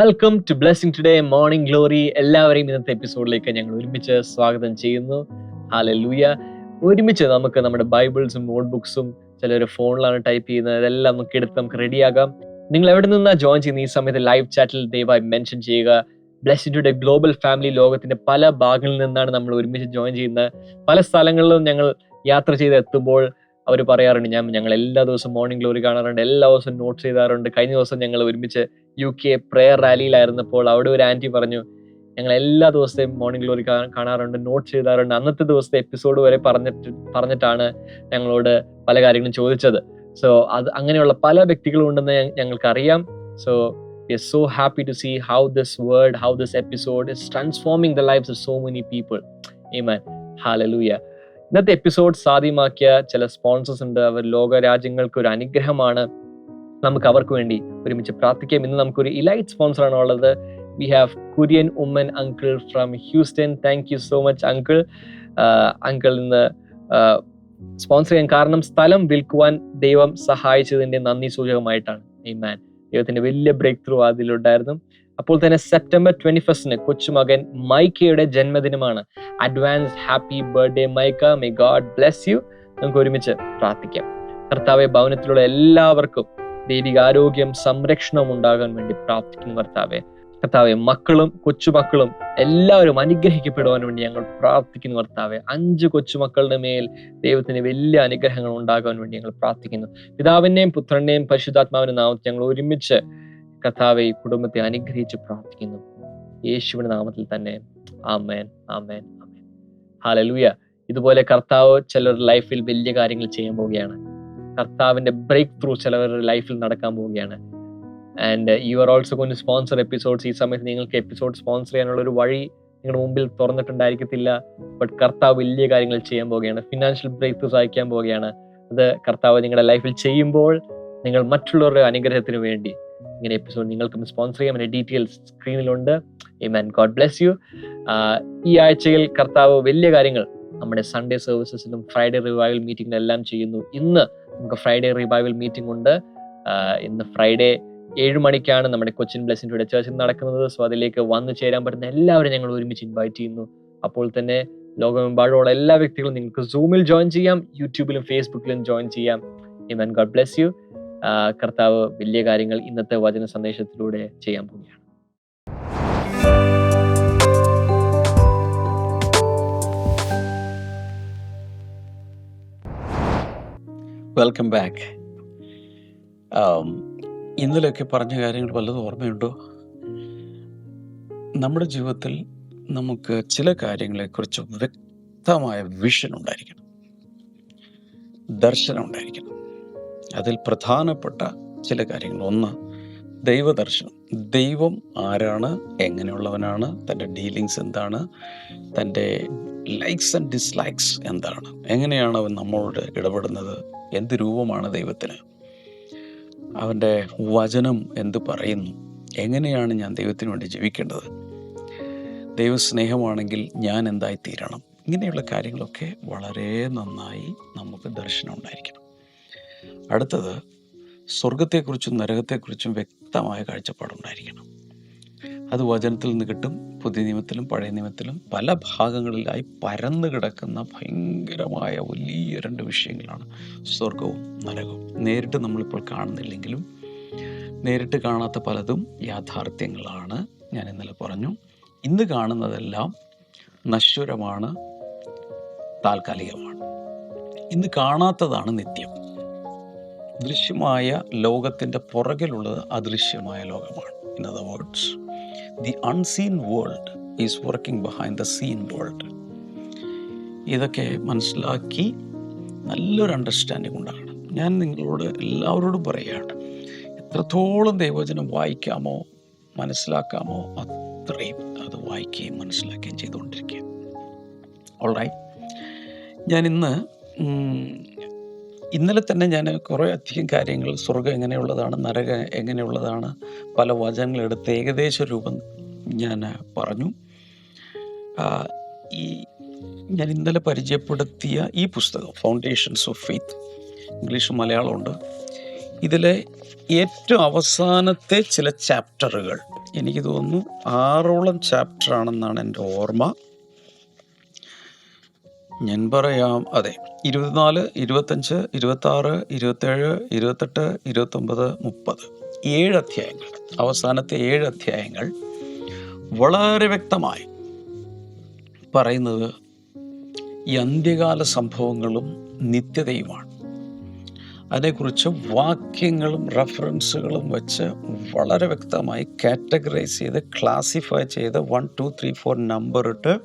Welcome to blessing today morning glory എല്ലാവരെയും ഇന്നത്തെ എപ്പിസോഡിലേക്ക് ഞങ്ങൾ ഒരുമിച്ച് സ്വാഗതം ചെയ്യുന്നു. ഹാലലൂയ ഒരുമിച്ച് നമുക്ക് നമ്മുടെ ബൈബിൾസും നോട്ട്ബുക്സും ചിലർ ഫോണിലാണ് ടൈപ്പ് ചെയ്യുന്നത്. ഇതെല്ലാം നമുക്ക് എടുത്ത് നമുക്ക് റെഡിയാകാം നിങ്ങൾ എവിടെ നിന്നാ ജോയിൻ ചെയ്യുന്ന ഈ സമയത്ത് ലൈവ് ചാറ്റിൽ ദയവായി മെൻഷൻ ചെയ്യുക. ബ്ലെസ്സിംഗ് ടുഡേ ഗ്ലോബൽ ഫാമിലി ലോകത്തിന്റെ പല ഭാഗങ്ങളിൽ നിന്നാണ് നമ്മൾ ഒരുമിച്ച് ജോയിൻ ചെയ്യുന്നത്. പല സ്ഥലങ്ങളിലും ഞങ്ങൾ യാത്ര ചെയ്ത് എത്തുമ്പോൾ അവർ പറയാറുണ്ട് ഞാൻ ഞങ്ങൾ എല്ലാ ദിവസവും മോർണിംഗ് ഗ്ലോറി കാണാറുണ്ട്. എല്ലാ ദിവസവും നോട്ട്സ് ചെയ്താറുണ്ട് കഴിഞ്ഞ ദിവസം ഞങ്ങൾ ഒരുമിച്ച് യു കെ പ്രെയർ റാലിയിലായിരുന്നപ്പോൾ അവിടെ ഒരു ആന്റി പറഞ്ഞു ഞങ്ങൾ എല്ലാ ദിവസത്തെയും മോർണിംഗ് ഗ്ലോറി കാണാറുണ്ട് നോട്ട് ചെയ്താറുണ്ട് അന്നത്തെ ദിവസത്തെ എപ്പിസോഡ് വരെ പറഞ്ഞിട്ട് പറഞ്ഞിട്ടാണ് ഞങ്ങളോട് പല കാര്യങ്ങളും ചോദിച്ചത്. സോ അത് അങ്ങനെയുള്ള പല വ്യക്തികളും ഉണ്ടെന്ന് ഞങ്ങൾക്കറിയാം. So are so happy to see how this word how this episode is transforming the life of so many people amen hallelujah ഇന്നത്തെ എപ്പിസോഡ് സാധ്യമാക്കിയ ചില സ്പോൺസേഴ്സ് ഉണ്ട്. അവർ ലോക രാജ്യങ്ങൾക്ക് ഒരു അനുഗ്രഹമാണ്. നമുക്ക് അവർക്ക് വേണ്ടി ഒരുമിച്ച് പ്രാർത്ഥിക്കാം ഇന്ന് നമുക്കൊരു ഇലൈറ്റ് സ്പോൺസർ ആണ് ഉള്ളത്. We have Kurian Oommen uncle from Houston thank you so much uncle uncle ഇന്ന് സ്പോൺസർ ചെയ്യാൻ കാരണം സ്ഥലം വിൽക്കുവാൻ ദൈവം സഹായിച്ചതിന്റെ നന്ദി സൂചകമായിട്ടാണ്. ഈ മാൻ ദൈവത്തിന്റെ വലിയ ബ്രേക്ക് ത്രൂ അതിലുണ്ടായിരുന്നു. അപ്പോൾ തന്നെ സെപ്റ്റംബർ ട്വന്റി ഫസ്റ്റിന് കൊച്ചുമകൻ മൈക്കയുടെ ജന്മദിനമാണ്. Advance happy birthday Micah. May God bless you നമുക്ക് ഒരുമിച്ച് പ്രാർത്ഥിക്കാം. കർത്താവെ ഭവനത്തിലുള്ള എല്ലാവർക്കും ദൈവിക ആരോഗ്യം സംരക്ഷണം ഉണ്ടാകാൻ വേണ്ടി പ്രാർത്ഥിക്കുന്നു കർത്താവെ. കർത്താവെ മക്കളും കൊച്ചുമക്കളും എല്ലാവരും അനുഗ്രഹിക്കപ്പെടുവാൻ വേണ്ടി ഞങ്ങൾ പ്രാർത്ഥിക്കുന്നു കർത്താവെ. അഞ്ച് കൊച്ചുമക്കളുടെ മേൽ ദൈവത്തിന് വലിയ അനുഗ്രഹങ്ങൾ ഉണ്ടാകാൻ വേണ്ടി ഞങ്ങൾ പ്രാർത്ഥിക്കുന്നു. പിതാവിന്റെയും പുത്രന്റെയും പരിശുദ്ധാത്മാവിന്റെ നാമത്തിൽ ഞങ്ങൾ ഒരുമിച്ച് കർത്താവെ ഈ കുടുംബത്തെ അനുഗ്രഹിച്ച് പ്രാർത്ഥിക്കുന്നു. യേശുവിന്റെ നാമത്തിൽ തന്നെ. ആമേൻ ആമേൻ ആമേൻ. ഹാലലൂയ ഇതുപോലെ കർത്താവ് ചിലർ ലൈഫിൽ വലിയ കാര്യങ്ങൾ ചെയ്യാൻ പോവുകയാണ്. കർത്താവിന്റെ ബ്രേക്ക് ത്രൂ ചിലവരുടെ ലൈഫിൽ നടക്കാൻ പോവുകയാണ്. ആൻഡ് യു ആർ ഓൾസോ കൊണ്ട് സ്പോൺസർ എപ്പിസോഡ്സ് ഈ സമയത്ത് നിങ്ങൾക്ക് എപ്പിസോഡ് സ്പോൺസർ ചെയ്യാനുള്ള ഒരു വഴി നിങ്ങളുടെ മുമ്പിൽ തുറന്നിട്ടുണ്ടായിരിക്കത്തില്ല. ബട്ട് കർത്താവ് വലിയ കാര്യങ്ങൾ ചെയ്യാൻ പോവുകയാണ്. ഫിനാൻഷ്യൽ ബ്രേക്ക് ത്രൂ സഹായിക്കാൻ പോവുകയാണ്. അത് കർത്താവ് നിങ്ങളുടെ ലൈഫിൽ ചെയ്യുമ്പോൾ നിങ്ങൾ മറ്റുള്ളവരുടെ അനുഗ്രഹത്തിന് വേണ്ടി ഇങ്ങനെ എപ്പിസോഡ് നിങ്ങൾക്കും സ്പോൺസർ ചെയ്യാൻ അതിന്റെ ഡീറ്റെയിൽസ് സ്ക്രീനിലുണ്ട് മാൻ ഗോഡ് ബ്ലെസ് യു ഈ ആഴ്ചയിൽ കർത്താവ് വലിയ കാര്യങ്ങൾ നമ്മുടെ സൺഡേ സർവീസസിലും ഫ്രൈഡേ റിവൈവൽ മീറ്റിംഗിലും എല്ലാം ചെയ്യുന്നു. ഇന്ന് നമുക്ക് ഫ്രൈഡേ റിവൈവൽ മീറ്റിംഗ് ഉണ്ട്. ഇന്ന് ഫ്രൈഡേ ഏഴ് മണിക്കാണ് നമ്മുടെ കൊച്ചിൻ ബ്ലെസിന്റെ ചേർച്ചിൽ നടക്കുന്നത്. സോ അതിലേക്ക് വന്നു ചേരാൻ പറ്റുന്ന എല്ലാവരും ഞങ്ങൾ ഒരുമിച്ച് ഇൻവൈറ്റ് ചെയ്യുന്നു. അപ്പോൾ തന്നെ ലോകമെമ്പാടുമുള്ള എല്ലാ വ്യക്തികളും നിങ്ങൾക്ക് സൂമിൽ ജോയിൻ ചെയ്യാം യൂട്യൂബിലും ഫേസ്ബുക്കിലും ജോയിൻ ചെയ്യാം. ഇമൻ ഗോഡ് ബ്ലെസ് യു കർത്താവ് വലിയ കാര്യങ്ങൾ ഇന്നത്തെ വചന സന്ദേശത്തിലൂടെ ചെയ്യാൻ പോവുകയാണ്. വെൽക്കം ബാക്ക് ഇന്നലെയൊക്കെ പറഞ്ഞ കാര്യങ്ങൾ വല്ലതും ഓർമ്മയുണ്ടോ? നമ്മുടെ ജീവിതത്തിൽ നമുക്ക് ചില കാര്യങ്ങളെക്കുറിച്ച് വ്യക്തമായ വിഷൻ ഉണ്ടായിരിക്കണം. ദർശനം ഉണ്ടായിരിക്കണം. അതിൽ പ്രധാനപ്പെട്ട ചില കാര്യങ്ങൾ. ഒന്ന് ദൈവദർശനം. ദൈവം ആരാണ്? എങ്ങനെയുള്ളവനാണ്? തന്റെ ഡീലിങ്സ് എന്താണ്? തന്റെ ലൈക്സ് ആൻഡ് ഡിസ്ലൈക്സ് എന്താണ്? എങ്ങനെയാണ് അവൻ നമ്മളോട് ഇടപെടുന്നത്? എന്ത് രൂപമാണ് ദൈവത്തിന്? അവന്റെ വചനം എന്ത് പറയുന്നു? എങ്ങനെയാണ് ഞാൻ ദൈവത്തിന് വേണ്ടി ജീവിക്കേണ്ടത്? ദൈവസ്നേഹമാണെങ്കിൽ ഞാൻ എന്തായി തീരണം ഇങ്ങനെയുള്ള കാര്യങ്ങളൊക്കെ വളരെ നന്നായി നമുക്ക് ദർശനം ഉണ്ടായിരിക്കണം. അടുത്തത് സ്വർഗത്തെക്കുറിച്ചും നരകത്തെക്കുറിച്ചും വ്യക്തമായ കാഴ്ചപ്പാടുണ്ടായിരിക്കണം. അത് വചനത്തിൽ നിന്ന് കിട്ടും പുതിയ നിയമത്തിലും പഴയ നിയമത്തിലും പല ഭാഗങ്ങളിലായി പരന്നു കിടക്കുന്ന ഭയങ്കരമായ വലിയ രണ്ട് വിഷയങ്ങളാണ് സ്വർഗവും നരകവും. നേരിട്ട് നമ്മളിപ്പോൾ കാണുന്നില്ലെങ്കിലും നേരിട്ട് കാണാത്ത പലതും യാഥാർത്ഥ്യങ്ങളാണ് ഞാൻ ഇന്നലെ പറഞ്ഞു. ഇന്ന് കാണുന്നതെല്ലാം നശ്വരമാണ് താൽക്കാലികമാണ്. ഇന്ന് കാണാത്തതാണ് നിത്യം. ദൃശ്യമായ ലോകത്തിന്റെ പുറകിലുള്ളത് അദൃശ്യമായ ലോകമാണ്. In other words the unseen world is working behind the scene world ഇതൊക്കെ മനസ്സിലാക്കി നല്ലൊരു അണ്ടർസ്റ്റാൻഡിങ് ഉണ്ടാകണം. ഞാൻ നിങ്ങളോട് എല്ലാവരോടും പറയുകയാണ് എത്രത്തോളം ദൈവചനം വായിക്കാമോ മനസ്സിലാക്കാമോ അത്രയും അത് വായിക്കുകയും മനസ്സിലാക്കുകയും ചെയ്തുകൊണ്ടിരിക്കുക. ഓൾറൈറ്റ് ഞാൻ ഇന്ന് ഇന്നലെ തന്നെ ഞാൻ കുറേ അധികം കാര്യങ്ങൾ സ്വർഗം എങ്ങനെയുള്ളതാണ് നരകം എങ്ങനെയുള്ളതാണ് പല വചനങ്ങളെടുത്ത് ഏകദേശ രൂപം ഞാൻ പറഞ്ഞു. ഈ ഞാൻ ഇന്നലെ പരിചയപ്പെടുത്തിയ ഈ പുസ്തകം ഫൗണ്ടേഷൻസ് ഓഫ് ഫെയ്ത്ത് ഇംഗ്ലീഷും മലയാളമുണ്ട്. ഇതിലെ ഏറ്റവും അവസാനത്തെ ചില ചാപ്റ്ററുകൾ എനിക്ക് തോന്നുന്നു ആറോളം ചാപ്റ്റർ ആണെന്നാണ് എന്റെ ഓർമ്മ. ഞാൻ പറയാം. അതെ ഇരുപത്തിനാല് ഇരുപത്തഞ്ച് ഇരുപത്താറ് ഇരുപത്തേഴ് ഇരുപത്തെട്ട് ഇരുപത്തൊമ്പത് മുപ്പത്. ഏഴ് അധ്യായങ്ങൾ. അവസാനത്തെ ഏഴ് അധ്യായങ്ങൾ വളരെ വ്യക്തമായി പറയുന്നത് ഈ അന്ത്യകാല സംഭവങ്ങളും നിത്യതയുമാണ്. അതിനെക്കുറിച്ച് വാക്യങ്ങളും റെഫറൻസുകളും വെച്ച് വളരെ വ്യക്തമായി കാറ്റഗറൈസ് ചെയ്ത് ക്ലാസിഫൈ ചെയ്ത് one two three four number ഇട്ട്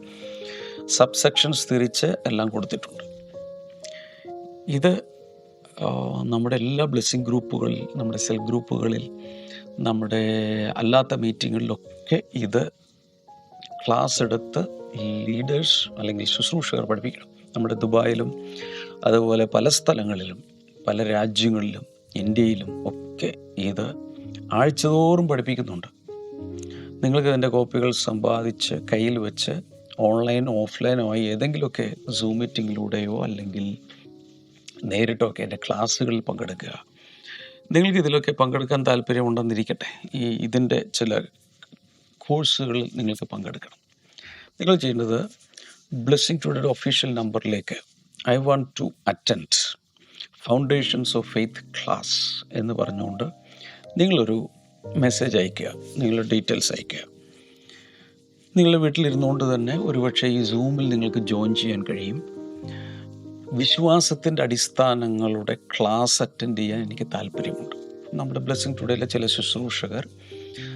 സബ്സെക്ഷൻസ് തിരിച്ച് എല്ലാം കൊടുത്തിട്ടുണ്ട്. ഇത് നമ്മുടെ എല്ലാ ബ്ലെസ്സിങ് ഗ്രൂപ്പുകളിൽ നമ്മുടെ സെൽ ഗ്രൂപ്പുകളിൽ നമ്മുടെ അല്ലാത്ത മീറ്റിങ്ങുകളിലൊക്കെ ഇത് ക്ലാസ് എടുത്ത് ലീഡേഴ്സ് അല്ലെങ്കിൽ ശുശ്രൂഷകർ പഠിപ്പിക്കണം. നമ്മുടെ ദുബായിലും അതുപോലെ പല സ്ഥലങ്ങളിലും പല രാജ്യങ്ങളിലും ഇന്ത്യയിലും ഒക്കെ ഇത് ആഴ്ചതോറും പഠിപ്പിക്കുന്നുണ്ട്. നിങ്ങൾക്ക് ഇതിന്റെ കോപ്പികൾ സമ്പാദിച്ച് കയ്യിൽ വെച്ച് ഓൺലൈൻ ഓഫ്ലൈനോ ആയി ഏതെങ്കിലുമൊക്കെ സൂം മീറ്റിങ്ങിലൂടെയോ അല്ലെങ്കിൽ നേരിട്ടോ ഒക്കെ എന്റെ ക്ലാസ്സുകളിൽ പങ്കെടുക്കുക. നിങ്ങൾക്ക് ഇതിലൊക്കെ പങ്കെടുക്കാൻ താല്പര്യമുണ്ടെന്നിരിക്കട്ടെ. ഈ ഇതിന്റെ ചില കോഴ്സുകളിൽ നിങ്ങൾക്ക് പങ്കെടുക്കണം. നിങ്ങൾ ചെയ്യേണ്ടത് ബ്ലെസ്സിങ് ടുഡേയുടെ ഒഫീഷ്യൽ നമ്പറിലേക്ക് I want to attend foundations of faith class എന്ന് പറഞ്ഞുകൊണ്ട് നിങ്ങളൊരു മെസ്സേജ് അയയ്ക്കുക. നിങ്ങളുടെ ഡീറ്റെയിൽസ് അയയ്ക്കുക. നിങ്ങളുടെ വീട്ടിലിരുന്നുകൊണ്ട് തന്നെ ഒരുപക്ഷെ ഈ സൂമിൽ നിങ്ങൾക്ക് ജോയിൻ ചെയ്യാൻ കഴിയും. വിശ്വാസത്തിന്റെ അടിസ്ഥാനങ്ങളുടെ ക്ലാസ് അറ്റൻഡ് ചെയ്യാൻ എനിക്ക് താല്പര്യമുണ്ട്. നമ്മുടെ ബ്ലെസ്സിങ് ടുഡേയിലെ ചില ശുശ്രൂഷകർ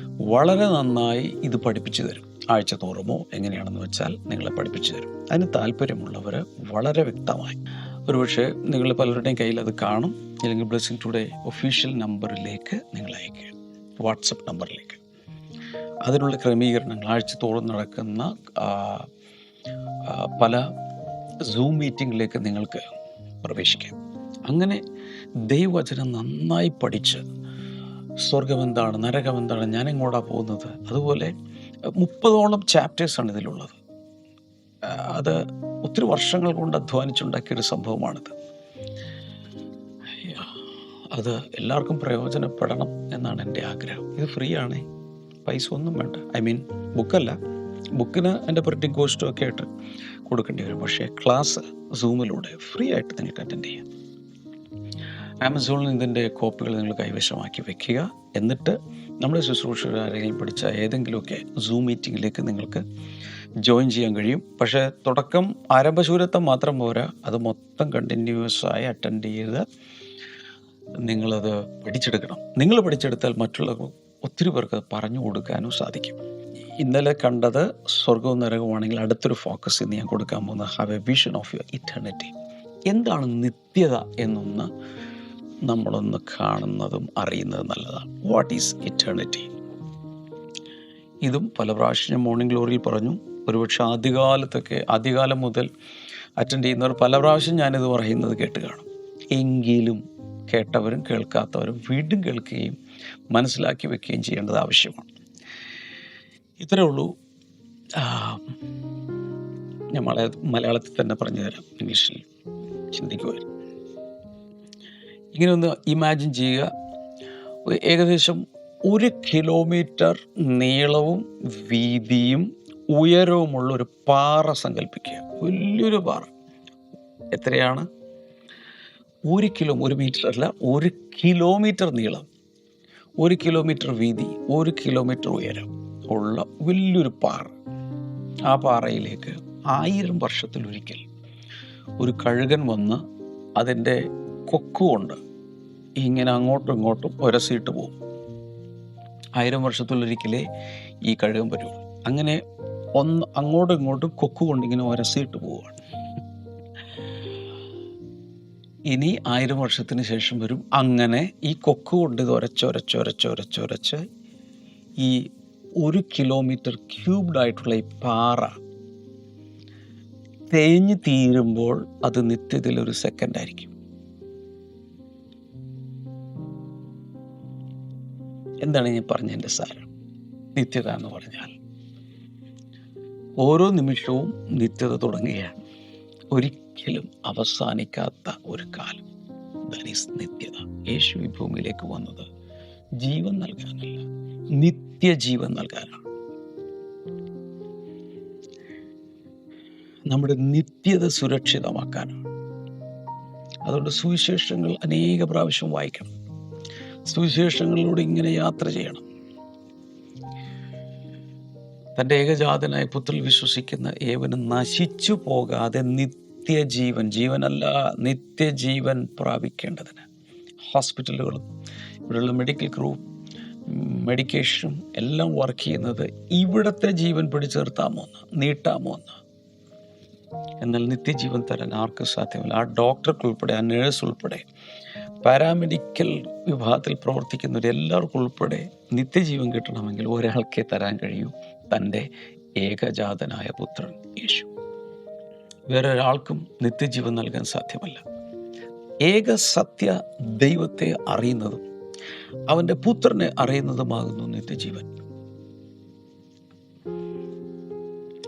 വളരെ നന്നായി ഇത് പഠിപ്പിച്ചു തരും. ആഴ്ച തോറുമോ എങ്ങനെയാണെന്ന് വെച്ചാൽ നിങ്ങളെ പഠിപ്പിച്ചു തരും. അതിന് താല്പര്യമുള്ളവർ വളരെ വ്യക്തമായി. ഒരുപക്ഷെ നിങ്ങൾ പലരുടെയും കയ്യിൽ അത് കാണും. അല്ലെങ്കിൽ ബ്ലെസ്സിങ് ടുഡേ ഒഫീഷ്യൽ നമ്പറിലേക്ക് നിങ്ങൾ അയക്കുക വാട്സപ്പ് നമ്പറിലേക്ക് അതിനുള്ള ക്രമീകരണങ്ങൾ ആഴ്ചത്തോളം നടക്കുന്ന പല സൂം മീറ്റിങ്ങിലേക്ക് നിങ്ങൾക്ക് പ്രവേശിക്കാം. അങ്ങനെ ദൈവവചനം നന്നായി പഠിച്ച് സ്വർഗമെന്താണ് നരകമെന്താണ് നരകം ഞാൻ എങ്ങോട്ടാണ് പോകുന്നത്? അതുപോലെ മുപ്പതോളം ചാപ്റ്റേഴ്സാണ് ഇതിലുള്ളത്. അത് ഒത്തിരി വർഷങ്ങൾ കൊണ്ട് അധ്വാനിച്ചുണ്ടാക്കിയൊരു സംഭവമാണിത്. അത് എല്ലാവർക്കും പ്രയോജനപ്പെടണം എന്നാണ് എന്റെ ആഗ്രഹം. ഇത് ഫ്രീ ആണേ? പൈസ ഒന്നും വേണ്ട ഐ മീൻ ബുക്കല്ല ബുക്കിന് എന്റെ പ്രിന്റിംഗ് കോസ്റ്റും ഒക്കെ ആയിട്ട് കൊടുക്കേണ്ടി വരും. പക്ഷേ ക്ലാസ് സൂമിലൂടെ ഫ്രീ ആയിട്ട് നിങ്ങൾക്ക് അറ്റൻഡ് ചെയ്യാം. ആമസോണിൽ ഇതിന്റെ കോപ്പികൾ നിങ്ങൾ കൈവശമാക്കി വെക്കുക. എന്നിട്ട് നമ്മുടെ ശുശ്രൂഷകർ ആരെങ്കിലും പഠിച്ച ഏതെങ്കിലുമൊക്കെ സൂം മീറ്റിങ്ങിലേക്ക് നിങ്ങൾക്ക് ജോയിൻ ചെയ്യാൻ കഴിയും. പക്ഷേ തുടക്കം ആരംഭശൂരത്വം മാത്രം പോരാ. അത് മൊത്തം കണ്ടിന്യൂസ് ആയി അറ്റൻഡ് ചെയ്ത് നിങ്ങളത് പഠിച്ചെടുക്കണം. നിങ്ങൾ പഠിച്ചെടുത്താൽ മറ്റുള്ള ഒത്തിരി പേർക്ക് പറഞ്ഞു കൊടുക്കാനും സാധിക്കും. ഇന്നലെ കണ്ടത് സ്വർഗവും നരകവുമാണെങ്കിൽ അടുത്തൊരു ഫോക്കസ് ഇന്ന് ഞാൻ കൊടുക്കാൻ പോകുന്ന have a vision of your eternity എന്താണ് നിത്യത എന്നൊന്ന് നമ്മളൊന്ന് കാണുന്നതും അറിയുന്നതും നല്ലതാണ്. വാട്ട് ഈസ് ഇറ്റേണിറ്റി ഇതും പല പ്രാവശ്യം ഞാൻ മോർണിംഗ് ഗ്ലോറിയിൽ പറഞ്ഞു. ഒരുപക്ഷെ ആദ്യകാലത്തൊക്കെ ആദ്യകാലം മുതൽ അറ്റൻഡ് ചെയ്യുന്നവർ പല പ്രാവശ്യം ഞാനിത് പറയുന്നത് കേട്ട് കാണും. എങ്കിലും കേട്ടവരും കേൾക്കാത്തവരും വീണ്ടും കേൾക്കുകയും മനസ്സിലാക്കി വെക്കുകയും ചെയ്യേണ്ടത് ആവശ്യമാണ്. ഇത്രയേ ഉള്ളൂ. ഞാൻ മല മലയാളത്തിൽ തന്നെ പറഞ്ഞു തരാം. ഇംഗ്ലീഷിൽ ചിന്തിക്കുമായിരുന്നു ഇങ്ങനെ ഒന്ന് ഇമാജിൻ ചെയ്യുക. ഏകദേശം ഒരു കിലോമീറ്റർ നീളവും വീതിയും ഉയരവുമുള്ള ഒരു പാറ സങ്കല്പിക്കുക. വലിയൊരു പാറ. എത്രയാണ്? ഒരു കിലോ ഒരു മീറ്റർ അല്ല ഒരു കിലോമീറ്റർ നീളം. ഒരു കിലോമീറ്റർ വീതി ഒരു കിലോമീറ്റർ ഉയരം ഉള്ള വലിയൊരു പാറ. ആ പാറയിലേക്ക് ആയിരം വർഷത്തിലൊരിക്കൽ ഒരു കഴുകൻ വന്ന് അതിന്റെ കൊക്കുകൊണ്ട് ഇങ്ങനെ അങ്ങോട്ടും ഇങ്ങോട്ടും ഒരസിയിട്ട് പോകും. ആയിരം വർഷത്തിലൊരിക്കലേ ഈ കഴുകൻ വരുള്ളൂ അങ്ങനെ ഒന്ന് അങ്ങോട്ടും ഇങ്ങോട്ടും കൊക്കുകൊണ്ട് ഇങ്ങനെ ഒരസിയിട്ട് പോവുകയാണ്. ഇനി ആയിരം വർഷത്തിന് ശേഷം വരും. അങ്ങനെ ഈ കൊക്ക് കൊണ്ട് ഇത് ഉരച്ചൊരച്ചൊരച്ചൊരച്ചൊരച്ച് ഈ ഒരു കിലോമീറ്റർ ക്യൂബ്ഡ് ആയിട്ടുള്ള ഈ പാറ തേഞ്ഞ് തീരുമ്പോൾ അത് നിത്യത്തിൽ ഒരു സെക്കൻഡ് ആയിരിക്കും. എന്താണ് ഞാൻ പറഞ്ഞതിന്റെ സാരം? നിത്യത എന്ന് പറഞ്ഞാൽ ഓരോ നിമിഷവും നിത്യത തുടങ്ങുകയാണ്. ഒരിക്കലും അവസാനിക്കാത്ത ഒരു കാലം. ദാറ്റ് നിത്യത യേശു ഈ ഭൂമിയിലേക്ക് വന്നത്. ജീവൻ നൽകാനല്ല നിത്യജീവൻ നൽകാനാണ്. നമ്മുടെ നിത്യത സുരക്ഷിതമാക്കാനാണ്. അതുകൊണ്ട് സുവിശേഷങ്ങൾ അനേക പ്രാവശ്യം വായിക്കണം. സുവിശേഷങ്ങളിലൂടെ ഇങ്ങനെ യാത്ര ചെയ്യണം. തന്റെ ഏകജാതനായ പുത്രൽ വിശ്വസിക്കുന്ന ഏവനും നശിച്ചു പോകാതെ നിത്യജീവൻ ജീവനല്ല നിത്യജീവൻ പ്രാപിക്കേണ്ടതിന്. ഹോസ്പിറ്റലുകളും ഇവിടെയുള്ള മെഡിക്കൽ ക്രൂ മെഡിക്കേഷനും എല്ലാം വർക്ക് ചെയ്യുന്നത് ഇവിടുത്തെ ജീവൻ പിടിച്ചെടുത്താമോ എന്ന് നീട്ടാമോ എന്ന് എന്നാൽ നിത്യജീവൻ തരാൻ ആർക്കും സാധ്യമല്ല. ആ ഡോക്ടർക്ക് ഉൾപ്പെടെ ആ നേഴ്സ് ഉൾപ്പെടെ പാരാമെഡിക്കൽ വിഭാഗത്തിൽ പ്രവർത്തിക്കുന്നവർ എല്ലാവർക്കും ഉൾപ്പെടെ നിത്യജീവൻ കിട്ടണമെങ്കിൽ ഒരാൾക്കേ തരാൻ കഴിയൂ. തന്റെ ഏകജാതനായ പുത്രൻ യേശു. വേറൊരാൾക്കും നിത്യജീവൻ നൽകാൻ സാധ്യമല്ല. ഏക സത്യ ദൈവത്തെ അറിയുന്നതും അവന്റെ പുത്രനെ അറിയുന്നതുമാകുന്നു നിത്യജീവൻ.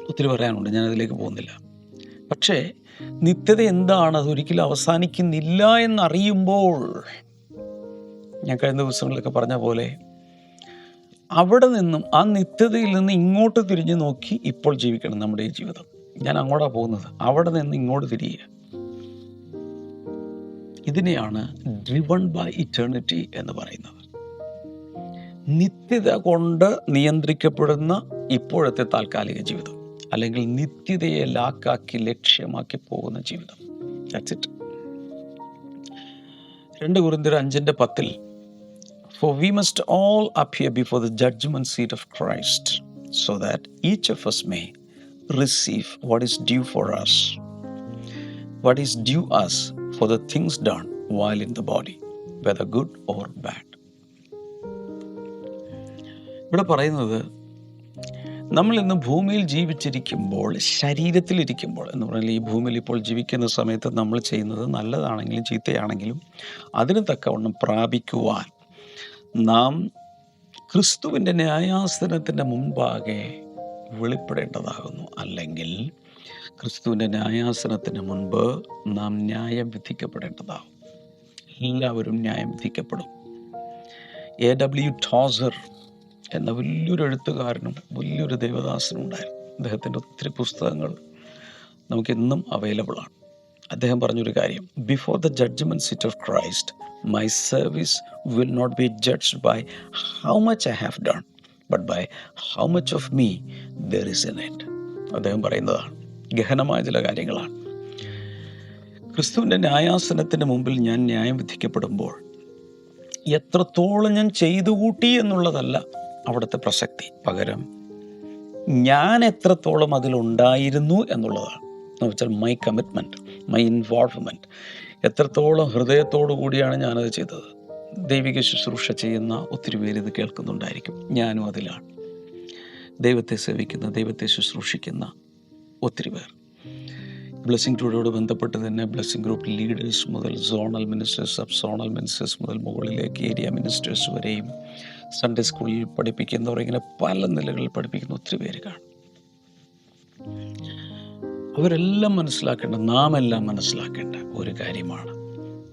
ഒത്തിരി പറയാനുണ്ട് ഞാൻ അതിലേക്ക് പോകുന്നില്ല. പക്ഷേ നിത്യത എന്താണ്? അത് ഒരിക്കലും അവസാനിക്കുന്നില്ല എന്നറിയുമ്പോൾ ഞാൻ കഴിഞ്ഞ ദിവസങ്ങളിലൊക്കെ പറഞ്ഞ പോലെ അവിടെ നിന്നും ആ നിത്യതയിൽ നിന്ന് ഇങ്ങോട്ട് തിരിഞ്ഞു നോക്കി ഇപ്പോൾ ജീവിക്കണം നമ്മുടെ ഈ ജീവിതം. ഞാൻ അങ്ങോട്ടാണ് പോകുന്നത്. അവിടെ നിന്ന് ഇങ്ങോട്ട് തിരിയുക ഇതിനെയാണ് ഡ്രിവൺ ബൈ ഇറ്റേണിറ്റി എന്ന് പറയുന്നത്. നിത്യത കൊണ്ട് നിയന്ത്രിക്കപ്പെടുന്ന ഇപ്പോഴത്തെ താൽക്കാലിക ജീവിതം. അല്ലെങ്കിൽ നിത്യതയെ ലാക്കാക്കി ലക്ഷ്യമാക്കി പോകുന്ന ജീവിതം. ഇറ്റ് രണ്ട് കുറിന്തിർ അഞ്ചിന്റെ പത്തിൽ for we must all appear before the judgment seat of Christ so that each of us may receive what is due for us what is due us for the things done while in the body, whether good or bad. ഇവിടെ പറയുന്നത് നമ്മൾ ഇന്ന് ഭൂമിയിൽ ജീവിച്ചിരിക്കുമ്പോൾ ശരീരത്തിലിരിക്കുമ്പോൾ എന്ന് പറഞ്ഞാൽ ഈ ഭൂമിയിൽ ഇപ്പോൾ ജീവിക്കുന്ന സമയത്ത് നമ്മൾ ചെയ്യുന്നത് നല്ലതാണെങ്കിലും ചീത്തയാണെങ്കിലും അതിന് തക്കവണ്ണം പ്രാപിക്കുവാൻ നാം ക്രിസ്തുവിന്റെ ന്യായാസനത്തിന്റെ മുൻപാകെ വെളിപ്പെടേണ്ടതാകുന്നു. അല്ലെങ്കിൽ ക്രിസ്തുവിന്റെ ന്യായാസനത്തിന് മുൻപ് നാം ന്യായം വിധിക്കപ്പെടേണ്ടതാകും. എല്ലാവരും ന്യായം വിധിക്കപ്പെടും. എ ഡബ്ല്യു ടോസർ എന്ന വലിയൊരു എഴുത്തുകാരനും വലിയൊരു ദേവദാസനും ഉണ്ടായിരുന്നു. അദ്ദേഹത്തിന്റെ ഒത്തിരി പുസ്തകങ്ങൾ നമുക്ക് അവൈലബിളാണ് അദ്ദേഹം പറഞ്ഞൊരു കാര്യം before the judgment seat of Christ my service will not be judged by how much I have done but by how much of me there is in it അദ്ദേഹം പറയുന്നതാണ്. ഗഹനമായ ചില കാര്യങ്ങളാണ്. ക്രിസ്തുവിന്റെ ന്യായാസനത്തിന് മുമ്പിൽ ഞാൻ ന്യായം വിധിക്കപ്പെടുമ്പോൾ എത്രത്തോളം ഞാൻ ചെയ്തു കൂട്ടി എന്നുള്ളതല്ല അവിടുത്തെ പ്രസക്തി. പകരം ഞാൻ എത്രത്തോളം അതിലുണ്ടായിരുന്നു എന്നുള്ളതാണ്. എന്ന് വെച്ചാൽ മൈ കമ്മിറ്റ്മെന്റ് മൈ ഇൻവോൾവ്മെന്റ് എത്രത്തോളം ഹൃദയത്തോടു കൂടിയാണ് ഞാനത് ചെയ്തത്. ദൈവിക ശുശ്രൂഷ ചെയ്യുന്ന ഒത്തിരി പേര് ഇത് കേൾക്കുന്നുണ്ടായിരിക്കും. ഞാനും അതിലാണ്. ദൈവത്തെ സേവിക്കുന്ന ദൈവത്തെ ശുശ്രൂഷിക്കുന്ന ഒത്തിരി പേർ. ബ്ലെസ്സിങ് ടൂടോട് ബന്ധപ്പെട്ട് തന്നെ ബ്ലെസ്സിങ് ഗ്രൂപ്പ് ലീഡേഴ്സ് മുതൽ zonal ministers sub zonal ministers മുതൽ മുകളിലേക്ക് ഏരിയ മിനിസ്റ്റേഴ്സ് വരെയും സൺഡേ സ്കൂളിൽ പഠിപ്പിക്കുന്നവർ ഇങ്ങനെ പല നിലകളിൽ പഠിപ്പിക്കുന്ന ഒത്തിരി പേര് കാണും. അവരെല്ലാം മനസ്സിലാക്കേണ്ട നാം എല്ലാം മനസ്സിലാക്കേണ്ട ഒരു കാര്യമാണ്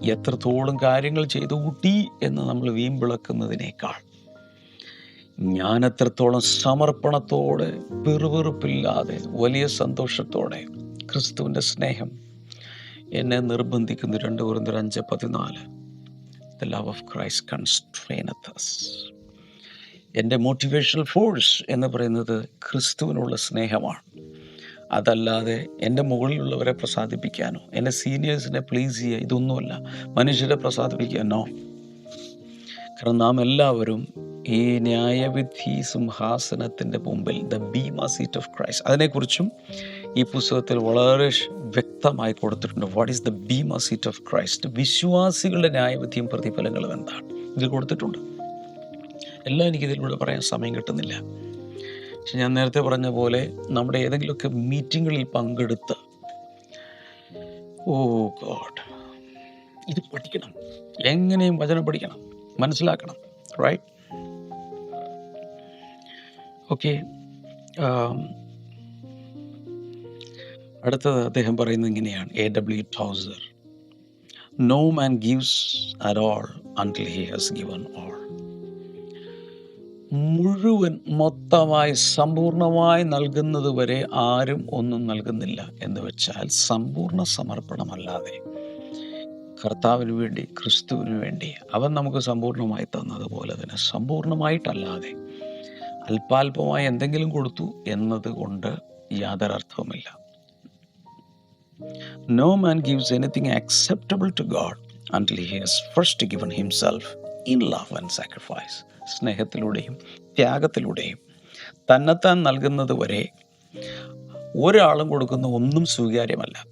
എത്രത്തോളം കാര്യങ്ങൾ ചെയ്തു കൂട്ടി എന്ന് നമ്മൾ വീമ്പിളക്കുന്നതിനേക്കാൾ ഞാൻ എത്രത്തോളം സമർപ്പണത്തോടെ പെറുപെറുപ്പില്ലാതെ വലിയ സന്തോഷത്തോടെ ക്രിസ്തുവിന്റെ സ്നേഹം എന്നെ നിർബന്ധിക്കുന്നു. രണ്ട് കുറിന്തർ അഞ്ച് പതിനാല്. The love of Christ constraineth us എന്റെ മോട്ടിവേഷണൽ ഫോഴ്സ് എന്ന് പറയുന്നത് ക്രിസ്തുവിനുള്ള സ്നേഹമാണ്. അതല്ലാതെ എന്റെ മുകളിലുള്ളവരെ പ്രസാദിപ്പിക്കാനോ എന്റെ സീനിയേഴ്സിനെ പ്ലീസ് ചെയ്യുക ഇതൊന്നുമല്ല. മനുഷ്യരെ പ്രസാദിപ്പിക്കാനോ. കാരണം നാം എല്ലാവരും ഈ ന്യായവിധി സിംഹാസനത്തിന്റെ മുമ്പിൽ the bema seat of Christ അതിനെക്കുറിച്ചും ഈ പുസ്തകത്തിൽ വളരെ വ്യക്തമായി കൊടുത്തിട്ടുണ്ട്. What is the bema seat of Christ വിശ്വാസികളുടെ ന്യായവിധിയും പ്രതിഫലങ്ങളും എന്താണ്? ഇതിൽ കൊടുത്തിട്ടുണ്ട്. എല്ലാം എനിക്കിതിലൂടെ പറയാൻ സമയം കിട്ടുന്നില്ല. പക്ഷെ ഞാൻ നേരത്തെ പറഞ്ഞ പോലെ നമ്മുടെ ഏതെങ്കിലുമൊക്കെ മീറ്റിങ്ങുകളിൽ പങ്കെടുത്ത് ഓ ഗോഡ് ഇത് പഠിക്കണം. എങ്ങനെയും വചനം പഠിക്കണം. മനസ്സിലാക്കണം. റൈറ്റ് ഓക്കെ അടുത്തത് അദ്ദേഹം പറയുന്നത് ഇങ്ങനെയാണ്. A W Tozer no man gives at all until he has given all മുഴുവൻ മൊത്തമായി സമ്പൂർണമായി നൽകുന്നത് വരെ ആരും ഒന്നും നൽകുന്നില്ല എന്ന് വെച്ചാൽ സമ്പൂർണ സമർപ്പണമല്ലാതെ കർത്താവിന് വേണ്ടി ക്രിസ്തുവിന് വേണ്ടി അവൻ നമുക്ക് സമ്പൂർണമായി തന്നതുപോലെ തന്നെ സമ്പൂർണമായിട്ടല്ലാതെ അല്പാൽപമായി എന്തെങ്കിലും കൊടുത്തു എന്നതുകൊണ്ട് യാതൊരു അർത്ഥവുമില്ല no man gives anything acceptable to God until he has first given himself in love and sacrifice. സ്നേഹത്തിലൂടെയും ത്യാഗത്തിലൂടെയും. തന്നെത്താൻ നൽകുന്നത് വരെ ഒരാളും കൊടുക്കുന്ന ഒന്നും സ്വീകാര്യമല്ല.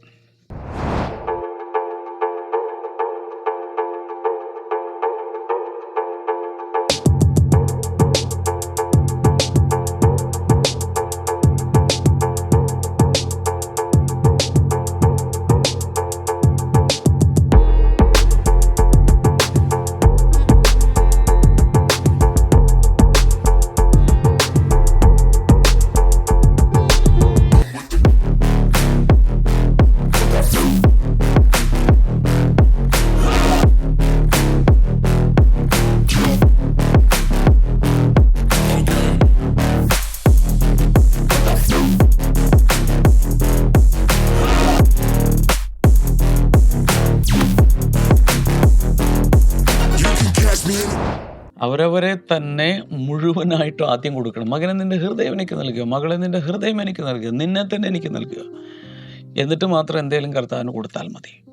അവരവരെ തന്നെ മുഴുവനായിട്ട് ആദ്യം കൊടുക്കണം. മകനെ നിന്റെ ഹൃദയം എനിക്ക് നൽകുക. മകളെ നിന്റെ ഹൃദയം എനിക്ക് നൽകുക. നിന്നെ തന്നെ എനിക്ക് നൽകുക. എന്നിട്ട് മാത്രം എന്തെങ്കിലും കർത്താവിന് കൊടുത്താൽ മതി.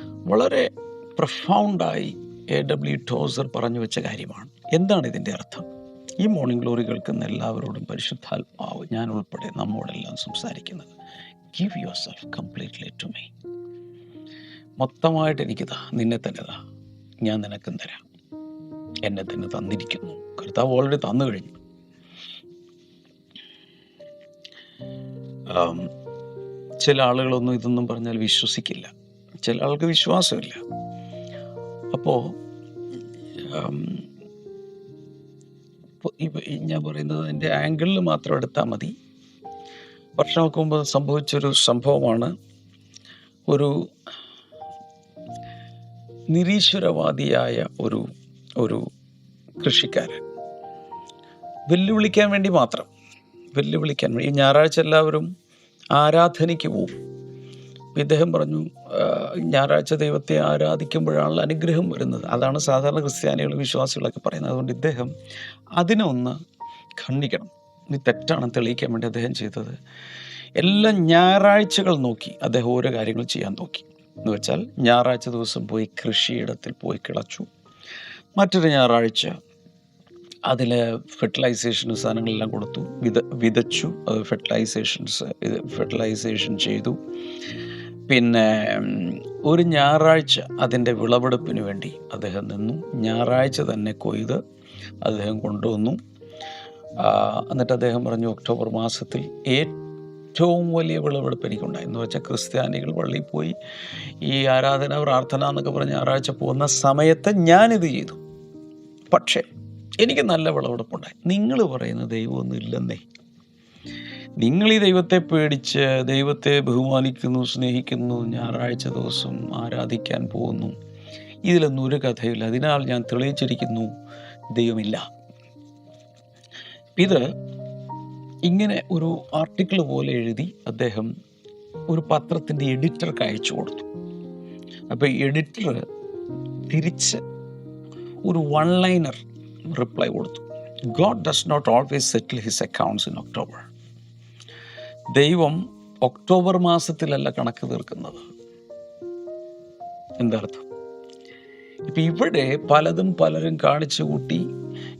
വളരെ പ്രൊഫൗണ്ടായി എ ഡബ്ല്യു ടോസർ പറഞ്ഞു വെച്ച കാര്യമാണ്. എന്താണ് ഇതിന്റെ അർത്ഥം? ഈ മോർണിംഗ് ഗ്ലോറി കേൾക്കുന്ന എല്ലാവരോടും പരിശുദ്ധാത്മാവ് ഞാൻ ഉൾപ്പെടെ നമ്മോടെല്ലാം സംസാരിക്കുന്നത്. Give yourself completely to me മൊത്തമായിട്ട് എനിക്കിതാ നിന്നെ തന്നെതാ. ഞാൻ നിനക്കും തരാം. എന്നെ തന്നെ തന്നിരിക്കുന്നു. കർത്താവ് ഓൾറെഡി തന്നു കഴിഞ്ഞു. ചില ആളുകളൊന്നും ഇതൊന്നും പറഞ്ഞാൽ വിശ്വസിക്കില്ല. ചില ആൾക്ക് വിശ്വാസമില്ല. അപ്പോൾ ഞാൻ പറയുന്നത് എന്റെ ആംഗിളിൽ മാത്രം എടുത്താൽ മതി. വർഷങ്ങൾക്ക് മുമ്പ് സംഭവിച്ചൊരു സംഭവമാണ്. ഒരു നിരീശ്വരവാദിയായ ഒരു ഒരു കൃഷിക്കാരൻ. വെല്ലുവിളിക്കാൻ വേണ്ടി മാത്രം. വെല്ലുവിളിക്കാൻ വേണ്ടി. ഈ ഞായറാഴ്ച എല്ലാവരും ആരാധനയ്ക്ക് പോവും. ഇദ്ദേഹം പറഞ്ഞു "ആ, ഞായറാഴ്ച ദൈവത്തെ ആരാധിക്കുമ്പോഴാണല്ലോ അനുഗ്രഹം വരുന്നത്. അതാണ് സാധാരണ ക്രിസ്ത്യാനികൾ വിശ്വാസികളൊക്കെ പറയുന്നത്. അതുകൊണ്ട് ഇദ്ദേഹം അതിനെ ഒന്ന് ഖണ്ഡിക്കണം. ഇത് തെറ്റാണ് തെളിയിക്കാൻ വേണ്ടി അദ്ദേഹം ചെയ്തത്. എല്ലാ ഞായറാഴ്ചകൾ നോക്കി അദ്ദേഹം ഓരോ കാര്യങ്ങൾ ചെയ്യാൻ നോക്കി. എന്ന് വെച്ചാൽ ഞായറാഴ്ച ദിവസം പോയി കൃഷിയിടത്തിൽ പോയി കിളച്ചു. മറ്റൊരു ഞായറാഴ്ച അതിൽ ഫെർട്ടിലൈസേഷൻ സാധനങ്ങളെല്ലാം കൊടുത്തു. വിത വിതച്ചു. അത് ഫെർട്ടിലൈസേഷൻസ് ഇത് ഫെർട്ടിലൈസേഷൻ ചെയ്തു. പിന്നെ ഒരു ഞായറാഴ്ച അതിന്റെ വിളവെടുപ്പിന് വേണ്ടി അദ്ദേഹം നിന്നു. ഞായറാഴ്ച തന്നെ കൊയ്ത് അദ്ദേഹം കൊണ്ടുവന്നു. എന്നിട്ട് അദ്ദേഹം പറഞ്ഞു ഒക്ടോബർ മാസത്തിൽ ഏറ്റവും വലിയ വിളവെടുപ്പ് എനിക്കുണ്ടായി. എന്ന് വെച്ചാൽ ക്രിസ്ത്യാനികൾ പള്ളിയിൽ പോയി ഈ ആരാധന പ്രാർത്ഥന എന്നൊക്കെ പറഞ്ഞ് ഞായറാഴ്ച പോകുന്ന സമയത്ത് ഞാനിത് ചെയ്തു. പക്ഷേ എനിക്ക് നല്ല വിളവെടുപ്പുണ്ടായി. നിങ്ങൾ പറയുന്ന ദൈവമൊന്നും ഇല്ലെന്നേ. നിങ്ങൾ ഈ ദൈവത്തെ പേടിച്ച് ദൈവത്തെ ബഹുമാനിക്കുന്നു സ്നേഹിക്കുന്നു ഞായറാഴ്ച ദിവസം ആരാധിക്കാൻ പോകുന്നു. ഇതിലൊന്നും ഒരു കഥയില്ല അതിനാൽ ഞാൻ തെളിയിച്ചിരിക്കുന്നു ദൈവമില്ല. ഇത് ഇങ്ങനെ ഒരു ആർട്ടിക്കിൾ പോലെ എഴുതി അദ്ദേഹം ഒരു പത്രത്തിന്റെ എഡിറ്റർക്ക് അയച്ചു കൊടുത്തു. അപ്പോൾ എഡിറ്റർ തിരിച്ച് ഒരു വൺ ലൈനർ റിപ്ലൈ കൊടുത്തു. God does not always settle his accounts in October ദൈവം ഒക്ടോബർ മാസത്തിലല്ല കണക്ക് തീർക്കുന്നത്. എന്താർത്ഥം ഇപ്പം ഇവിടെ പലതും പലരും കാണിച്ചു കൂട്ടി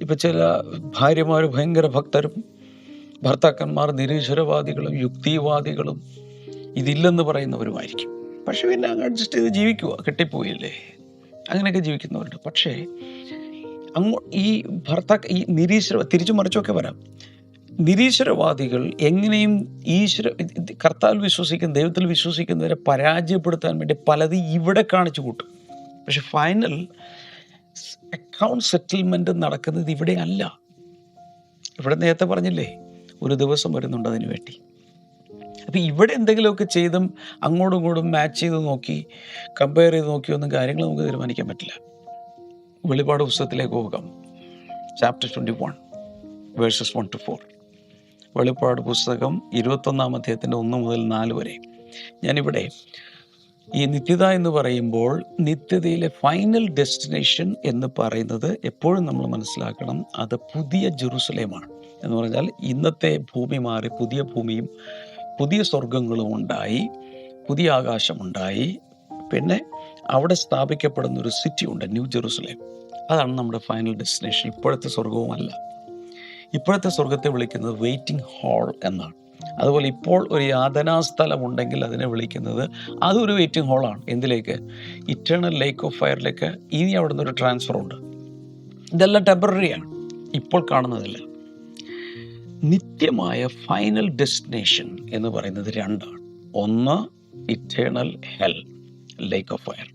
ഇപ്പം ചില ഭാര്യമാർ ഭയങ്കര ഭക്തരും ഭർത്താക്കന്മാർ നിരീശ്വരവാദികളും യുക്തിവാദികളും ഇതില്ലെന്ന് പറയുന്നവരുമായിരിക്കും. പക്ഷെ പിന്നെ അഡ്ജസ്റ്റ് ചെയ്ത് ജീവിക്കുക കെട്ടിപ്പോയില്ലേ? അങ്ങനെയൊക്കെ ജീവിക്കുന്നവരുണ്ട്. പക്ഷേ അങ്ങോ ഈ ഭർത്താക്ക ഈ നിരീശ്വര തിരിച്ചു മറിച്ചൊക്കെ വരാം. നിരീശ്വരവാദികൾ എങ്ങനെയും ഈശ്വര കർത്താൽ വിശ്വസിക്കുന്ന ദൈവത്തിൽ വിശ്വസിക്കുന്നവരെ പരാജയപ്പെടുത്താൻ വേണ്ടി പലത് ഇവിടെ കാണിച്ചു കൂട്ടും. പക്ഷെ ഫൈനൽ അക്കൗണ്ട് സെറ്റിൽമെന്റ് നടക്കുന്നത് ഇവിടെ അല്ല. ഇവിടെ നേരത്തെ പറഞ്ഞില്ലേ? ഒരു ദിവസം വരുന്നുണ്ട് അതിന് വേണ്ടി. അപ്പോൾ ഇവിടെ എന്തെങ്കിലുമൊക്കെ ചെയ്തും അങ്ങോട്ടും ഇങ്ങോട്ടും മാച്ച് ചെയ്ത് നോക്കി കമ്പയർ ചെയ്ത് നോക്കിയൊന്നും കാര്യങ്ങൾ നമുക്ക് തീരുമാനിക്കാൻ പറ്റില്ല. വെളിപാട് പുസ്തകത്തിലേക്ക് പോകാം. Chapter twenty one verses one two four വെളിപ്പാട് പുസ്തകം ഇരുപത്തൊന്നാം അധ്യായത്തിന്റെ ഒന്ന് മുതൽ നാല് വരെ. ഞാനിവിടെ ഈ നിത്യത എന്ന് പറയുമ്പോൾ നിത്യതയിലെ ഫൈനൽ ഡെസ്റ്റിനേഷൻ എന്ന് പറയുന്നത് എപ്പോഴും നമ്മൾ മനസ്സിലാക്കണം. അത് പുതിയ ജെറുസലേമാണ്. എന്ന് പറഞ്ഞാൽ ഇന്നത്തെ ഭൂമി മാറി പുതിയ ഭൂമിയും പുതിയ സ്വർഗങ്ങളും ഉണ്ടായി പുതിയ ആകാശമുണ്ടായി പിന്നെ അവിടെ സ്ഥാപിക്കപ്പെടുന്ന ഒരു സിറ്റി ഉണ്ട് ന്യൂ ജെറുസലേം അതാണ് നമ്മുടെ ഫൈനൽ ഡെസ്റ്റിനേഷൻ ഇപ്പോഴത്തെ സ്വർഗവുമല്ല ഇപ്പോഴത്തെ സ്വർഗത്തെ വിളിക്കുന്നത് വെയിറ്റിംഗ് ഹാൾ എന്നാണ്. അതുപോലെ ഇപ്പോൾ ഒരു യാതനാസ്ഥലം ഉണ്ടെങ്കിൽ അതിനെ വിളിക്കുന്നത് അതൊരു വെയിറ്റിംഗ് ഹാളാണ് എന്തിലേക്ക്? ഇറ്റേണൽ ലേക്ക് ഓഫ് ഫയറിലേക്ക് ഇനി അവിടെ ഒരു ട്രാൻസ്ഫർ ഉണ്ട്. ഇതെല്ലാം ടെമ്പററിയാണ് ഇപ്പോൾ കാണുന്നതല്ല. നിത്യമായ ഫൈനൽ ഡെസ്റ്റിനേഷൻ എന്ന് പറയുന്നത് രണ്ടാണ്. ഒന്ന് eternal hell lake of fire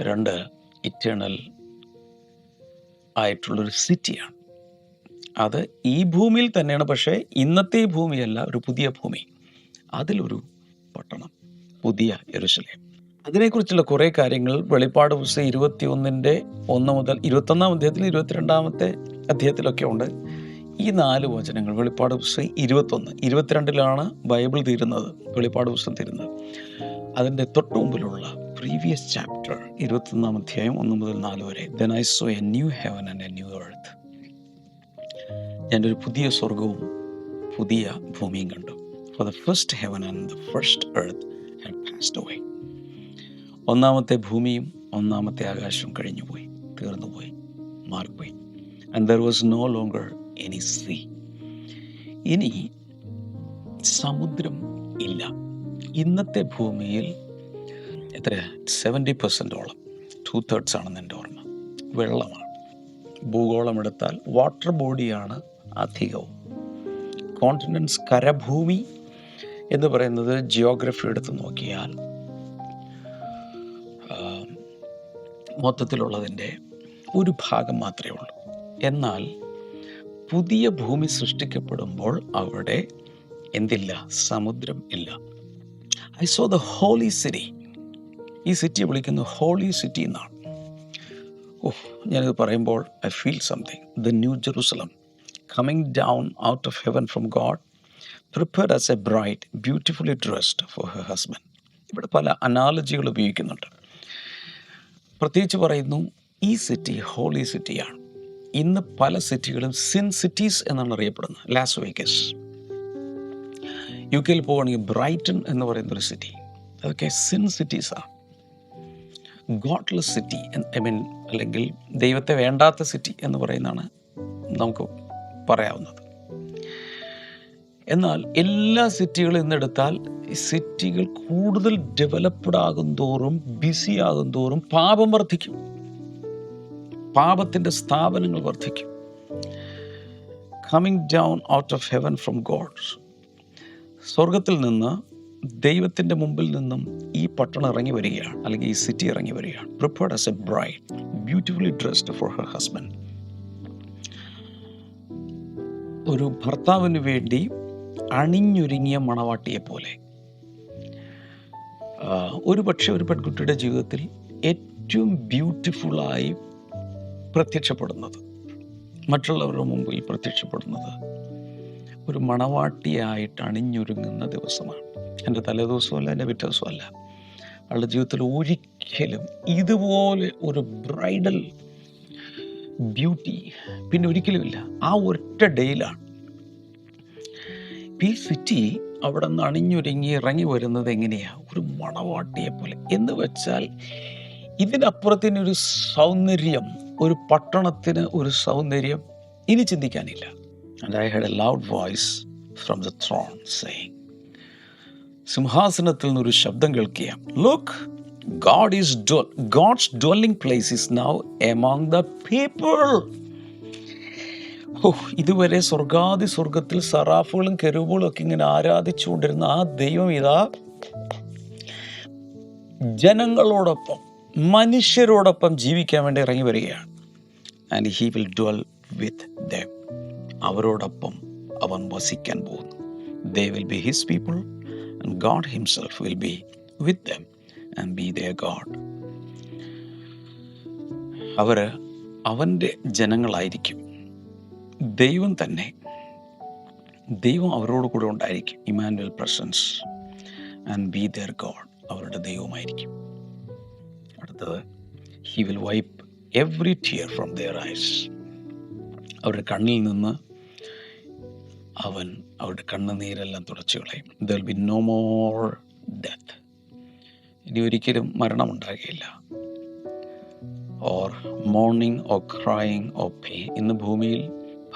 രണ്ട് ഇറ്റേണൽ ആയിട്ടുള്ളൊരു സിറ്റിയാണ് അത് ഈ ഭൂമിയിൽ തന്നെയാണ് പക്ഷേ ഇന്നത്തെ ഭൂമിയല്ല ഒരു പുതിയ ഭൂമി. അതിലൊരു പട്ടണം പുതിയ എരുശലേ അതിനെക്കുറിച്ചുള്ള കുറേ കാര്യങ്ങൾ വെളിപ്പാട് പുസ്തകം ഇരുപത്തി ഒന്നിന്റെ ഒന്ന് മുതൽ ഇരുപത്തൊന്നാം അധ്യായത്തിൽ ഇരുപത്തിരണ്ടാമത്തെ അധ്യായത്തിലൊക്കെ ഉണ്ട്. ഈ നാല് വചനങ്ങൾ വെളിപ്പാട് പുസ്തകം ഇരുപത്തൊന്ന് ഇരുപത്തിരണ്ടിലാണ് ബൈബിൾ തീരുന്നത് വെളിപ്പാട് പുസ്തകം തീരുന്നത്. അതിന്റെ തൊട്ട് മുമ്പിലുള്ള പ്രീവിയസ് ചാപ്റ്റർ ഇരുപത്തൊന്നാം അധ്യായം ഒന്ന് മുതൽ നാല് വരെ. Then I saw a new heaven and a new earth ഞാനൊരു പുതിയ സ്വർഗവും പുതിയ ഭൂമിയും കണ്ടു. For the first heaven and the first earth had passed away ഒന്നാമത്തെ ഭൂമിയും ഒന്നാമത്തെ ആകാശവും കഴിഞ്ഞുപോയി തീർന്നുപോയി മാറിപ്പോയി. And there was no longer any sea ഇനി സമുദ്രം ഇല്ല. ഇന്നത്തെ ഭൂമിയിൽ എത്ര? സെവന്റി പെർസെന്റോളം ടു തേർഡ്സ് ആണെന്ന് എന്റെ ഓർമ്മ. വെള്ളമാണ്. ഭൂഗോളം എടുത്താൽ വാട്ടർ ബോഡിയാണ് അധികവും. കോണ്ടിനൻസ് കരഭൂമി എന്ന് പറയുന്നത് ജിയോഗ്രഫി എടുത്ത് നോക്കിയാൽ മൊത്തത്തിലുള്ളതിന്റെ ഒരു ഭാഗം മാത്രമേ ഉള്ളൂ. എന്നാൽ പുതിയ ഭൂമി സൃഷ്ടിക്കപ്പെടുമ്പോൾ അവിടെ എന്തില്ല? സമുദ്രം ഇല്ല. I saw the holy city ഈ സിറ്റിയെ വിളിക്കുന്നത് ഹോളി സിറ്റി എന്നാണ്. ഓഹ് ഞാനിത് പറയുമ്പോൾ I feel something the new Jerusalem coming down out of heaven from God prepared as a bright beautifully dressed for her husband ഇവിടെ പല അനാലജികൾ ഉപയോഗിക്കുന്നുണ്ട്. പ്രത്യേകിച്ച് പറയുന്നു ഈ സിറ്റി ഹോളി സിറ്റിയാണ് ഇന്ന് പല സിറ്റികളും സിൻ സിറ്റീസ് എന്നാണ് അറിയപ്പെടുന്നത് ലാസ് വേഗസ് യു കെയിൽ പോവുകയാണെങ്കിൽ ബ്രൈറ്റൺ എന്ന് പറയുന്ന ഒരു സിറ്റി അതൊക്കെ സിൻ സിറ്റീസാണ് ഗോഡ്ലെസ് സിറ്റി ഐ മീൻ അല്ലെങ്കിൽ ദൈവത്തെ വേണ്ടാത്ത സിറ്റി എന്ന് പറയുന്നതാണ് നമുക്ക് പറയാവുന്നത്. എന്നാൽ എല്ലാ സിറ്റികളും ഇന്നെടുത്താൽ സിറ്റികൾ കൂടുതൽ ഡെവലപ്ഡ് ആകും തോറും ബിസി ആകും തോറും പാപം വർദ്ധിക്കും. പാപത്തിന്റെ സ്ഥാപനങ്ങൾ വർദ്ധിക്കും. Coming down out of heaven from God സ്വർഗത്തിൽ നിന്ന് ദൈവത്തിന്റെ മുമ്പിൽ നിന്നും ഈ പട്ടണം ഇറങ്ങി വരികയാണ്. അല്ലെങ്കിൽ ഈ സിറ്റി ഇറങ്ങി വരികയാണ്. Prepared as a bride beautifully dressed for her husband ഒരു ഭർത്താവിന് വേണ്ടി അണിഞ്ഞൊരുങ്ങിയ മണവാട്ടിയെ പോലെ ഒരു പക്ഷേ ഒരു പെൺകുട്ടിയുടെ ജീവിതത്തിൽ ഏറ്റവും ബ്യൂട്ടിഫുള്ളായി പ്രത്യക്ഷപ്പെടുന്നത്. മറ്റുള്ളവരുടെ മുമ്പിൽ പ്രത്യക്ഷപ്പെടുന്നത് ഒരു മണവാട്ടിയായിട്ട് അണിഞ്ഞൊരുങ്ങുന്ന ദിവസമാണ്. എന്റെ തലേദിവസമല്ല എന്റെ പിറ്റേ ദിവസമല്ല അവളുടെ ജീവിതത്തിൽ ഒരിക്കലും ഇതുപോലെ ഒരു ബ്രൈഡൽ ബ്യൂട്ടി പിന്നെ ഒരിക്കലുമില്ല. ആ ഒറ്റ ഡേയിലാണ്. ഈ സിറ്റി അവിടെ നിന്ന് അണിഞ്ഞൊരുങ്ങി ഇറങ്ങി വരുന്നത് എങ്ങനെയാ? ഒരു മണവാട്ടിയെ പോലെ എന്ന് വെച്ചാൽ ഇതിനപ്പുറത്തിനൊരു സൗന്ദര്യം ഒരു പട്ടണത്തിന് ഒരു സൗന്ദര്യം ഇനി ചിന്തിക്കാനില്ല. And I had a loud voice from the throne saying സിംഹാസനത്തിൽ നിന്നൊരു ശബ്ദം കേൾക്കുക look God is God's dwelling place is now among the people oh ഇതുവരെ സ്വർഗാദി സ്വർഗത്തിൽ സറാഫുകളും കെരുവുകളും ഒക്കെ ഇങ്ങനെ ആരാധിച്ചുകൊണ്ടിരുന്ന ആ ദൈവം ഇതാ ജനങ്ങളോടൊപ്പം മനുഷ്യരോടൊപ്പം ജീവിക്കാൻ വേണ്ടി ഇറങ്ങി വരികയാണ്. And he will dwell with them അവരോടൊപ്പം അവൻ വസിക്കാൻ പോകുന്നു. They will be his people and God himself will be with them and be the God അവർ അവന്റെ ജനങ്ങളായിരിക്കും. ദൈവം തന്നെ ദൈവം അവരോട് കൂടെ ഉണ്ടായിരിക്കും. Immanuel presence and be their God അവരുടെ ദൈവമായിരിക്കും. അടുത്തത് he will wipe every tear from their eyes അവരുടെ കണ്ണിൽ നിന്ന് അവൻ അവരുടെ കണ്ണുനീരെല്ലാം തുടച്ചു കളയും. There be no more death ഇനി ഒരിക്കലും മരണമുണ്ടാകുകയില്ല or mourning or crying or pain ഇന്ന് ഭൂമിയിൽ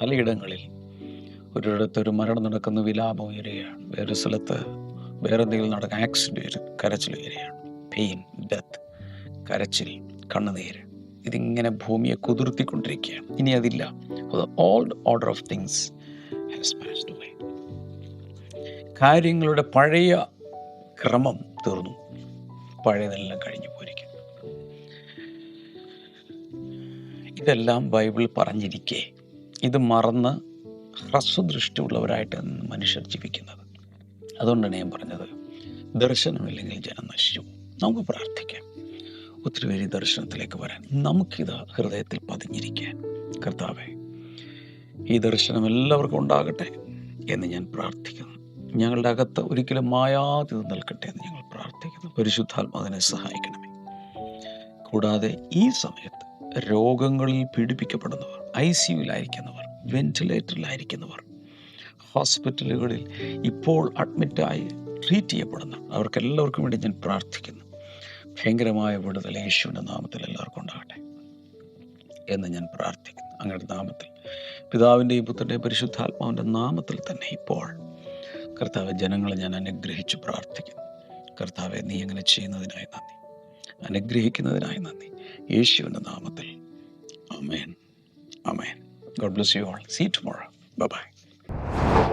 പലയിടങ്ങളിൽ ഒരിടത്ത് ഒരു മരണം നടക്കുന്ന വിലാപം ഉയരുകയാണ്. വേറെ സ്ഥലത്ത് വേറെ എന്തെങ്കിലും നടക്കുന്ന ആക്സിഡന്റ് കരച്ചിൽ ഉയരുകയാണ്. പെയിൻ ഡെത്ത് കരച്ചിൽ കണ്ണുനീര്. ഇതിങ്ങനെ ഭൂമിയെ കുതിർത്തിക്കൊണ്ടിരിക്കുകയാണ്. ഇനി അതില്ല. ഓൾഡ് ഓർഡർ ഓഫ് തിങ്സ് കാര്യങ്ങളുടെ പഴയ ക്രമം തീർന്നു. പഴയതെല്ലാം കഴിഞ്ഞു പോയിരിക്കുന്നു ഇതെല്ലാം ബൈബിൾ പറഞ്ഞിരിക്കെ. ഇത് മറന്ന് ഹ്രസ്വദൃഷ്ടിയുള്ളവരായിട്ട് മനുഷ്യർ ജീവിക്കുന്നത്. അതുകൊണ്ടാണ് ഞാൻ പറഞ്ഞത്. ദർശനമില്ലെങ്കിൽ ജനം നശിച്ചു നമുക്ക് പ്രാർത്ഥിക്കാം. ഒത്തിരി ദർശനത്തിലേക്ക് വരാൻ. നമുക്കിത് ഹൃദയത്തിൽ പതിഞ്ഞിരിക്കാൻ. കർത്താവേ ഈ ദർശനം എല്ലാവർക്കും ഉണ്ടാകട്ടെ എന്ന് ഞാൻ പ്രാർത്ഥിക്കുന്നു. ഞങ്ങളുടെ അകത്ത് ഒരിക്കലും മായാതിത് നിൽക്കട്ടെ എന്ന് ഞങ്ങൾ പ്രാർത്ഥിക്കുന്നു. പരിശുദ്ധാത്മാവിനെ സഹായിക്കണമേ. കൂടാതെ ഈ സമയത്ത് രോഗങ്ങളിൽ പീഡിപ്പിക്കപ്പെടുന്നവർ ഐ സിയുലായിരിക്കുന്നവർ വെന്റിലേറ്ററിലായിരിക്കുന്നവർ ഹോസ്പിറ്റലുകളിൽ ഇപ്പോൾ അഡ്മിറ്റായി ട്രീറ്റ് ചെയ്യപ്പെടുന്ന അവർക്കെല്ലാവർക്കും വേണ്ടി ഞാൻ പ്രാർത്ഥിക്കുന്നു. ഭയങ്കരമായ വിടുതൽ യേശുവിന്റെ നാമത്തിൽ എല്ലാവർക്കും ഉണ്ടാകട്ടെ എന്ന് ഞാൻ പ്രാർത്ഥിക്കുന്നു. അങ്ങയുടെ നാമത്തിൽ പിതാവിന്റെയും പുത്രന്റെയും പരിശുദ്ധാത്മാവിന്റെ നാമത്തിൽ തന്നെ ഇപ്പോൾ കർത്താവ് ജനങ്ങളെ ഞാൻ അനുഗ്രഹിച്ച് പ്രാർത്ഥിക്കുന്നു. കർത്താവെ നീ അങ്ങനെ ചെയ്യുന്നതിനായി നന്ദി. അനുഗ്രഹിക്കുന്നതിനായി നന്ദി. യേശുവിന്റെ നാമത്തിൽ. Amen amen God bless you all. See tomorrow. Bye.